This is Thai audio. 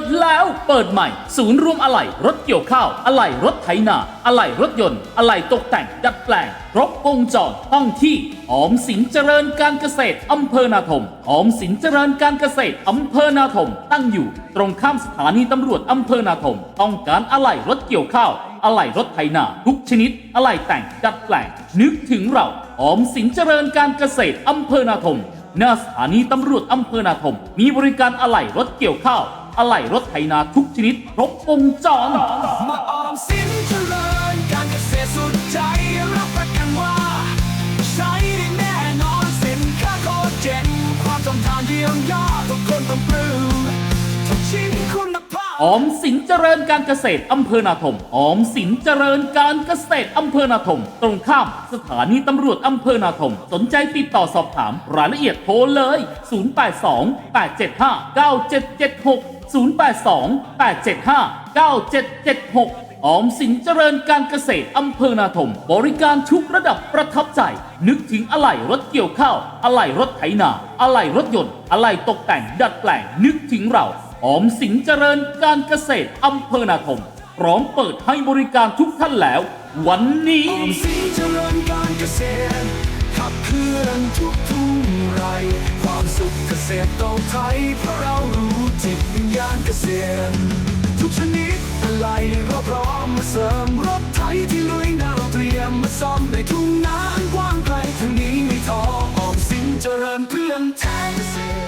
ดแล้วเปิดใหม่ ศูนย์รวมอะไหล่รถเกี่ยวข้าว อะไหล่รถไถนา อะไหล่รถยนต์ อะไหล่ตกแต่ง ดัดแปลงครบวงจรต้องที่ออมสินเจริญการเกษตรอำเภอนาทมออมสินเจริญการเกษตรอำเภอนาทม ตั้งอยู่ ตรงข้ามสถานีตำรวจอำเภอนาทม ต้องการอะไหล่รถเกี่ยวข้าว อะไหล่รถไถนา ทุกชนิด อะไหล่แต่ง ดัดแปลง นึกถึงเราออมสินเจริญการเกษตรอำเภอนาทมหน้าสถานีตำรวจอำเภอนาทม มีบริการอะไหล่รถเกี่ยวข้าว อะไหล่รถไถนาทุกชนิดครบวงจร มาออมสินเจริญการเกษตรสุดใจรับประกันว่า ใช้ได้แน่นอนสินค้าโคตรเจ๋งความต้องทานเยี่ยมยอดทุกคนต้องปลื้มทุกชิ้นคุณภาพ ออมสินเจริญการเกษตรอำเภอนาทม ออมสินเจริญการเกษตรอำเภอนาทม ตรงข้ามสถานีตำรวจอำเภอนาทม สนใจติดต่อสอบถามรายละเอียดโทรเลย 082 875 9776 082 875 9776 ออมสินเจริญการเกษตรอำเภอนาทม บริการทุกระดับประทับใจ นึกถึงอะไหล่รถเกี่ยวข้าว อะไหล่รถไถนา อะไหล่รถยนต์ อะไหล่ตกแต่งดัดแปลง นึกถึงเรา ออมสินเจริญการเกษตรอำเภอนาทม พร้อมเปิดให้บริการทุกท่านแล้ว วันนี้ ออมสินเจริญการเกษตรขับเคลื่อนทุกทุ่งไร ความสุขเกษตรต้องไทยเพราะเรา สิบวิญญาณเกษตรทุกชนิดอะไรก็พร้อมมาเสริมรถไถที่ลุยนาเราเตรียมมาซ่อมในทุ่งนาอันกว้างไกลทั้งนี้ไม่ทอออมสินเจริญเพื่อนแทนเกษตร